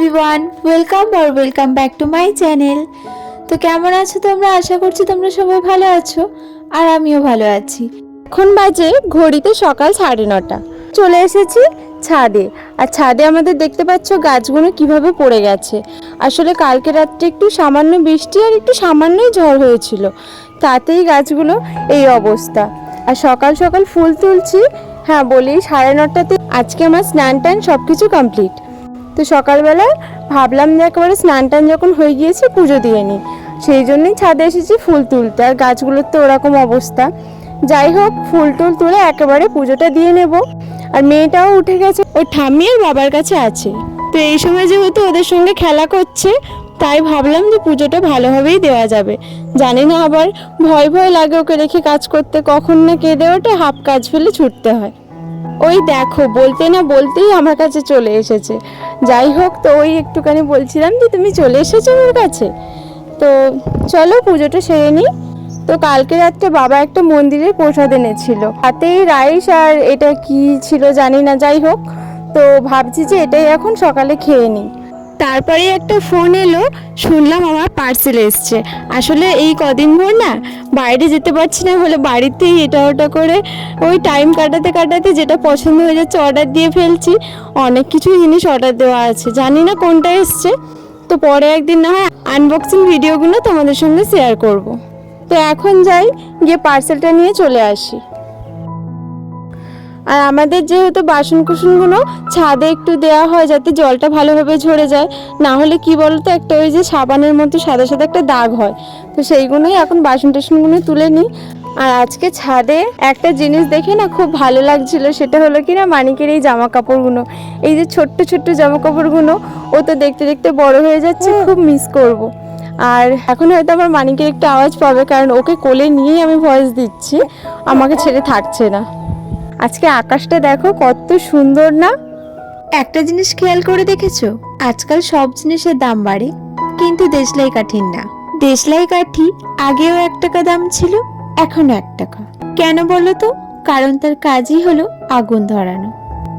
Everyone welcome R welcome back to my channel তো কেমন আছো তোমরা? আশা করছি তোমরা সবাই ভালো আছো আর আমিও ভালো আছি। এখন বাজে ঘড়িতে সকাল সাড়ে নটা। চলে এসেছি ছাদে। আর ছাদে আমাদের দেখতে পাচ্ছ গাছগুলো কীভাবে পড়ে গেছে। আসলে কালকে রাত্রে একটু সামান্য বৃষ্টি আর একটু সামান্যই ঝড় হয়েছিল। তাতেই গাছগুলো এই অবস্থা। আর সকাল সকাল ফুল তুলছি। হ্যাঁ বলি সাড়ে নটাতে আজকে আমার স্নান টান সব কিছু কমপ্লিট। তো সকালবেলা ভাবলাম যে একেবারে স্নান টান যখন হয়ে গিয়েছে, পুজো দিয়ে নিই। সেই জন্যই ছাদে এসেছি ফুল তুলতে। আর গাছগুলোর তো ওরকম অবস্থা। যাই হোক, ফুল টুল তুলে একেবারে পুজোটা দিয়ে নেব। আর মেয়েটাও উঠে গেছে। ওই ঠাম্মি আর বাবার কাছে আছে। তো এই সময় যেহেতু ওদের সঙ্গে খেলা করছে, তাই ভাবলাম যে পুজোটা ভালোভাবেই দেওয়া যাবে। জানি না আবার, ভয় ভয় লাগে ওকে রেখে কাজ করতে। কখন না কেঁদে ওঠে হাফ কাজ ফেলে ছুটতে হয়। ওই দেখো, বলতে না বলতেই আমার কাছে চলে এসেছে। যাই হোক, তো ওই একটুখানি বলছিলাম যে, তুমি চলে এসেছ আমার কাছে? তো চলো, পুজোটা সেরে নিই। তো কালকে রাত্রে বাবা একটা মন্দিরে প্রসাদ এনেছিল। হাতেই রাইস আর এটা কি ছিল জানি না, যাই হোক। তো ভাবছি যে এটাই এখন সকালে খেয়ে নিই। তারপরে একটা ফোন এলো, শুনলাম আমার পার্সেল এসছে। আসলে এই কদিন ভর না বাইরে যেতে পারছি না, বলে বাড়িতেই এটা ওটা করে ওই টাইম কাটাতে কাটাতে যেটা পছন্দ হয়ে যাচ্ছে অর্ডার দিয়ে ফেলছি। অনেক কিছু জিনিস অর্ডার দেওয়া আছে। জানি না কোনটা এসছে। তো পরে একদিন না হয় আনবক্সিং ভিডিওগুলো তোমাদের সঙ্গে শেয়ার করব। তো এখন যাই, গিয়ে পার্সেলটা নিয়ে চলে আসি। আর আমাদের যেহেতু বাসন কুসনগুলো ছাদে একটু দেওয়া হয় যাতে জলটা ভালোভাবে ঝরে যায় না হলে কি বলতো একটা ওই যে সাবানের মতো সাদা সাদা একটা দাগ হয়। তো সেইগুলোই এখন বাসন টাসনগুলো তুলে নিই। আর আজকে ছাদে একটা জিনিস দেখে না খুব ভালো লাগছিল সেটা হলো কি না মানিকের এই জামা কাপড়গুলো এই যে ছোট্ট ছোট্ট জামা কাপড়গুলো ও তো দেখতে দেখতে বড় হয়ে যাচ্ছে খুব মিস করব। আর এখন হয়তো আমার মানিকের একটু আওয়াজ পাবে কারণ ওকে কোলে নিয়েই আমি ভয়েস দিচ্ছি। আমাকে ছেড়ে থাকছে না। আজকে আকাশটা দেখো কত সুন্দর না? একটা জিনিস খেয়াল করে দেখেছ? আজকাল সব জিনিসের দাম বাড়ে, কিন্তু দেশলাই কাঠির না। দেশলাই কাঠি আগেও এক টাকা দাম ছিল এখনও এক টাকা। কেন বলো তো? কারণ তার কাজই হলো আগুন ধরানো।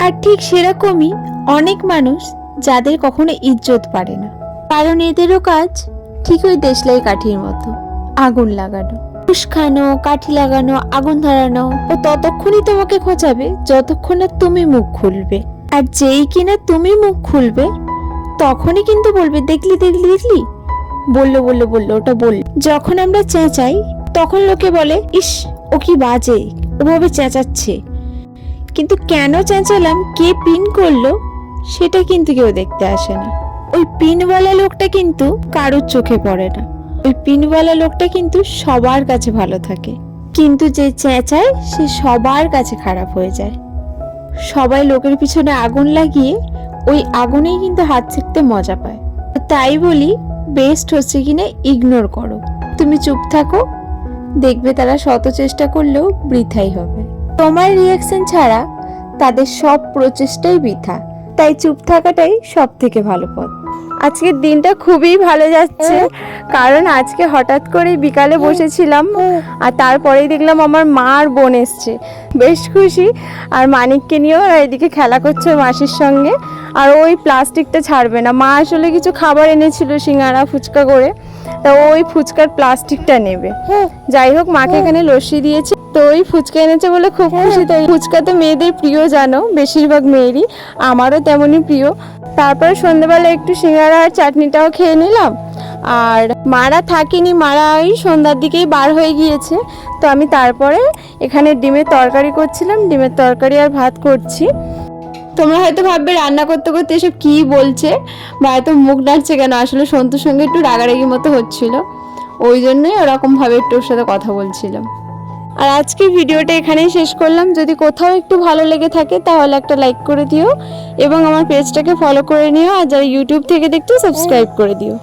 আর ঠিক সেরকমই অনেক মানুষ যাদের কখনো ইজ্জত পারে না। কারণ এদেরও কাজ ঠিক ওই দেশলাই কাঠির মতো, আগুন লাগানো। ফুস খানো কাঠি লাগানো, আগুন ধরানো ও ততক্ষণই তোমাকে খোঁচাবে যতক্ষণ না তুমি মুখ খুলবে। আর যেই কিনা তুমি মুখ খুলবে, তখনই কিন্তু বলবে, দেখলি দেখলি দেখলি? বলল বলল বলল, ওটা বল যখন আমরা চেঁচাই, তখন লোকে বলে, ইস, ও কি বাজে? ওভাবে চেঁচাচ্ছে। কিন্তু কেন চেঁচালাম, কে পিন করল, সেটা কিন্তু কেউ দেখতে আসে না। ওই পিনওয়ালা লোকটা কিন্তু কারোর চোখে পড়ে না। ওই পিনওয়ালা লোকটা কিন্তু সবার কাছে ভালো থাকে। কিন্তু যে চেঁচায়, সে সবার কাছে খারাপ হয়ে যায়। সবাই লোকের পিছনে আগুন লাগিয়ে ওই আগুনেই কিন্তু হাত সেঁকতে মজা পায়। তাই বলি বেস্ট হচ্ছে কিনা ইগনোর করো। তুমি চুপ থাকো, দেখবে তারা শত চেষ্টা করলেও বৃথাই হবে। তোমার রিয়াকশন ছাড়া তাদের সব প্রচেষ্টাই বৃথা। তাই চুপ থাকাটাই সব থেকে ভালো পথ। আজকের দিনটা খুবই ভালো যাচ্ছে। কারণ আজকে হঠাৎ করে বিকালে বসেছিলাম আর তারপরেই দেখলাম আমার মা আর বোন এসছে। বেশ খুশি। আর মানিককে নিয়েও এদিকে খেলা করছে মাসির সঙ্গে। আর ওই প্লাস্টিকটা ছাড়বে না। মা আসলে কিছু খাবার এনেছিল সিঙ্গারা, ফুচকা করে। তা ওই ফুচকার প্লাস্টিকটা নেবে। যাই হোক, মাকে এখানে লস্যি দিয়েছে। তো ওই ফুচকা এনেছে বলে খুব খুশি। তাই ফুচকা তো মেয়েদের প্রিয় জানো, বেশিরভাগ মেয়েরই। আমারও তেমনই প্রিয়। তারপরে সন্ধ্যেবেলা একটু সিঙ্গারা আর চাটনিটাও খেয়ে নিলাম। আর মারা থাকিনি, মারা ওই সন্ধ্যার দিকেই বার হয়ে গিয়েছে। তো আমি তারপরে এখানে ডিমের তরকারি করছিলাম, ডিমের তরকারি আর ভাত করছি। তোমরা হয়তো ভাববে, রান্না করতে করতে এসব কি বলছে? বা এত মুখ ডাকছে কেন? আসলে সন্তুর সঙ্গে একটু রাগারাগি মতো হচ্ছিল। ওই জন্যই ওরকমভাবে একটু ওর সাথে কথা বলছিলাম। আর আজকে ভিডিওটা এখানেই শেষ করলাম। যদি কোথাও একটু ভালো লেগে থাকে, তাহলে একটা লাইক করে দিও এবং আমার পেজটাকে ফলো করে নিও। আর যারা ইউটিউব থেকে দেখছ সাবস্ক্রাইব করে দিও।